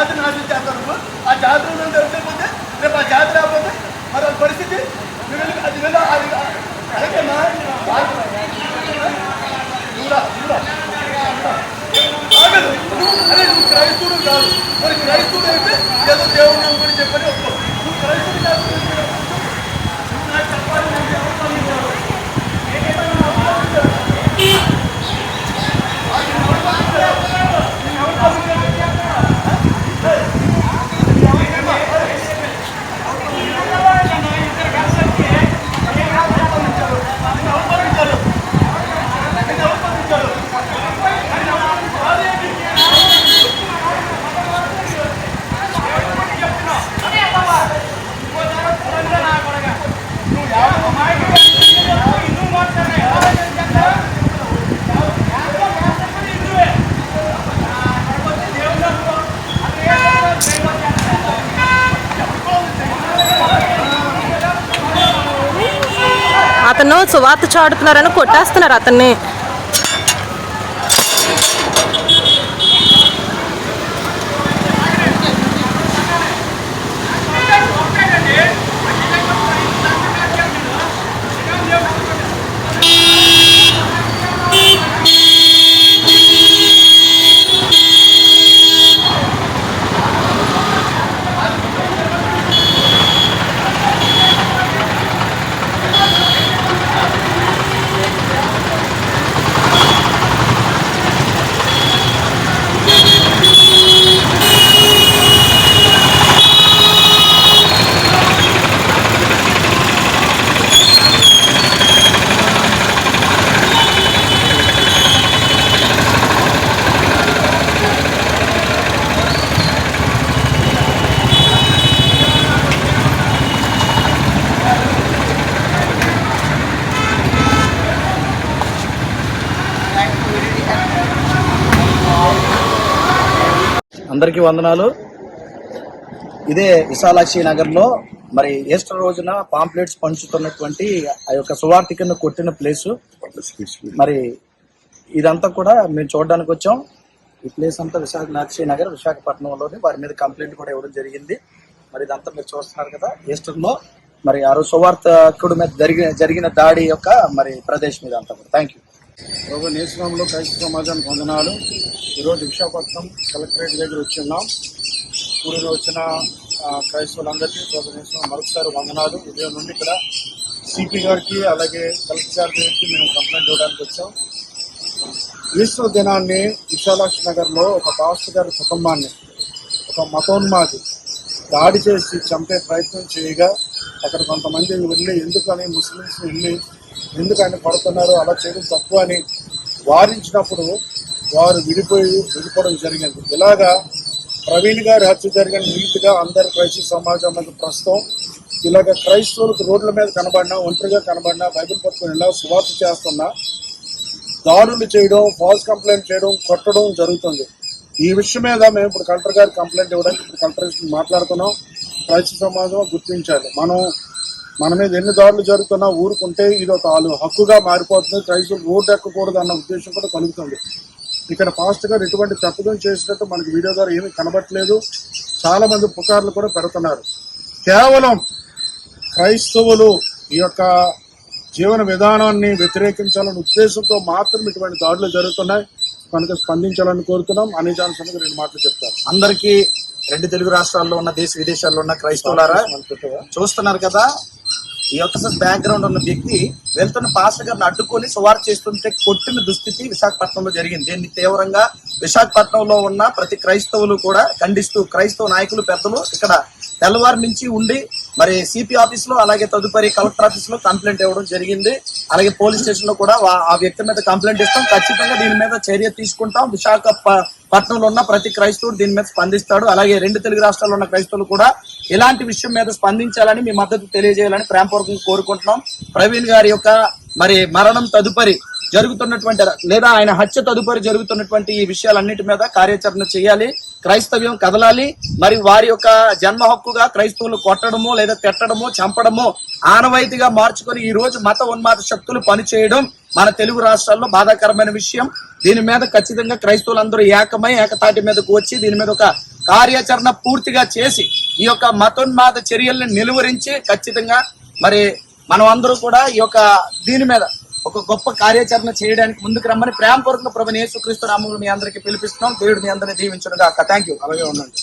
జాతి నాశనం చేస్తారు ఆ జాతర నుండి వెళ్ళిపోతే రేపు ఆ జాతి రాకపోతే మరి వాళ్ళ పరిస్థితి అది వెళ్ళి అది అలాగేనా ఆగదు. అరే నువ్వు క్రైస్తవుడు కాదు. మరి క్రైస్తవుడు అయితే ఏదో దేవుడు గురించి చెప్పని ఒప్పుకో. అతను సువార్త చాడుతున్నారని కొట్టేస్తున్నారు అతన్ని. అందరికీ వందనాలు. ఇదే విశాలాక్షి నగర్లో మరి ఈస్టర్ రోజున పాంప్లెట్స్ పంచుతున్నటువంటి ఆ యొక్క సువార్థికను కొట్టిన ప్లేసు. మరి ఇదంతా కూడా మేము చూడడానికి వచ్చాం. ఈ ప్లేస్ అంతా విశాఖనాక్షి నగర్ విశాఖపట్నంలోని వారి మీద కంప్లైంట్ కూడా ఇవ్వడం జరిగింది. మరి ఇదంతా మీరు చూస్తున్నారు కదా ఈస్టర్లో మరి ఆ రోజు సువార్థకుడు మీద జరిగిన జరిగిన దాడి యొక్క మరి ప్రదేశం ఇది అంతా కూడా. థ్యాంక్ యూ ప్రభు నేషనంలో క్రైస్తవ సమాజానికి వందనాలు. ఈరోజు విశాఖపట్నం కలెక్టరేట్ దగ్గర వచ్చున్నాం. ఊరిలో వచ్చిన క్రైస్తవులందరికీ ప్రభు నేషనం మరొకసారి వందనాలు. ఉదయం నుండి ఇక్కడ సిపి గారికి అలాగే కలెక్టర్ గారికి మేము కంప్లైంట్ ఇవ్వడానికి వచ్చాం. ఈశ్వర దినాన్ని విశాలాక్షి నగర్లో ఒక పాస్టర్ గారి కుటుంబాన్ని ఒక మతోన్మాది దాడి చేసి చంపే ప్రయత్నం చేయగా అక్కడ కొంతమంది వెళ్ళి ఎందుకని ముస్లిమ్స్ వెళ్ళి ఎందుకు ఆయన పడుతున్నారు అలా చేయడం తప్పు అని వారించినప్పుడు వారు విడిపోయి విడిపోవడం జరిగింది. ఇలాగా ప్రవీణ్ గారి హత్య జరిగిన నీతిగా అందరు క్రైస్తవ సమాజం మీద ప్రస్తుతం ఇలాగ క్రైస్తవులకు రోడ్ల మీద కనబడినా ఒంటరిగా కనబడినా బైబిల్ పట్టుకుని ఇలా సువార్త చేస్తున్నా దాడులు చేయడం ఫాల్స్ కంప్లైంట్ చేయడం కొట్టడం జరుగుతుంది. ఈ విషయం మీద మేము ఇప్పుడు కలెక్టర్ గారికి కంప్లైంట్ ఇవ్వడానికి ఇప్పుడు కలెక్టర్ మాట్లాడుతున్నాం. క్రైస్తవ సమాజం గుర్తించాలి. మనం మన మీద ఎన్ని దాడులు జరుగుతున్నా ఊరుకుంటే ఇది ఒక వాళ్ళు హక్కుగా మారిపోతుంది. క్రైస్తవులు రోడ్డు ఎక్కకూడదు అన్న ఉద్దేశం కూడా కలుగుతుంది. ఇక్కడ ఫాస్ట్గా గారు ఎటువంటి తప్పుదం చేసినట్టు మనకి వీడియో ద్వారా ఏమీ కనబట్టలేదు చాలా మంది పుకార్లు కూడా పెడుతున్నారు. కేవలం క్రైస్తవులు ఈ యొక్క జీవన విధానాన్ని వ్యతిరేకించాలనే ఉద్దేశంతో మాత్రం ఇటువంటి దాడులు జరుగుతున్నాయి. కనుక స్పందించాలని కోరుతున్నాం. అనే దాని జాన్సన్ రెండు మాటలు చెప్తారు. అందరికీ రెండు తెలుగు రాష్ట్రాల్లో ఉన్న దేశ విదేశాల్లో ఉన్న క్రైస్తవులారా చూస్తున్నారు కదా ఈ యొక్క బ్యాక్గ్రౌండ్ ఉన్న వ్యక్తి వెళ్తున్న పాస్టర్ గారిని అడ్డుకొని సువార్ చేస్తుంటే కొట్టిన దుస్థితి విశాఖపట్నంలో జరిగింది. దీన్ని తీవ్రంగా విశాఖపట్నంలో ఉన్న ప్రతి క్రైస్తవులు కూడా ఖండిస్తూ క్రైస్తవ నాయకులు పెద్దలు ఇక్కడ తెల్లవారు నుంచి ఉండి మరి సిపి ఆఫీస్లో అలాగే తదుపరి కలెక్టర్ ఆఫీస్లో కంప్లైంట్ ఇవ్వడం జరిగింది. అలాగే పోలీస్ స్టేషన్లో కూడా ఆ వ్యక్తి మీద కంప్లైంట్ ఇస్తాం. ఖచ్చితంగా దీని మీద చర్య తీసుకుంటాం. విశాఖ ప- పట్నంలో ఉన్న ప్రతి క్రైస్తవుడు దీని మీద స్పందిస్తాడు. అలాగే రెండు తెలుగు రాష్ట్రాల్లో ఉన్న క్రైస్తవులు కూడా ఇలాంటి విషయం మీద స్పందించాలని మీ మద్దతు తెలియజేయాలని ప్రేమపూర్వకంగా కోరుకుంటున్నాం. ప్రవీణ్ గారి యొక్క మరి మరణం తదుపరి జరుగుతున్నటువంటి లేదా ఆయన హత్య తదుపరి జరుగుతున్నటువంటి ఈ విషయాలన్నిటి మీద కార్యాచరణ చేయాలి క్రైస్తవ్యం కదలాలి మరి వారి యొక్క జన్మ హక్కుగా క్రైస్తవులు కొట్టడము లేదా తిట్టడము చంపడము ఆనవాయితీగా మార్చుకొని ఈ రోజు మత ఉన్మాద శక్తులు పనిచేయడం మన తెలుగు రాష్ట్రాల్లో బాధాకరమైన విషయం. దీని మీద ఖచ్చితంగా క్రైస్తవులందరూ ఏకమై ఏకతాటి మీదకు వచ్చి దీని మీద ఒక కార్యాచరణ పూర్తిగా చేసి ఈ యొక్క మతోన్మాద చర్యల్ని నిలువరించి ఖచ్చితంగా మరి మనం అందరూ కూడా ఈ యొక్క దీని మీద ఒక గొప్ప కార్యాచరణ చేయడానికి ముందుకు రమ్మని ప్రేమపూర్వకంగా ప్రభు యేసుక్రీస్తు నామములు మీ అందరికీ పిలిపిస్తున్నాం. దేవుడు మీ అందరినీ దీవించును గాక థ్యాంక్ యూ అలాగే ఉండండి.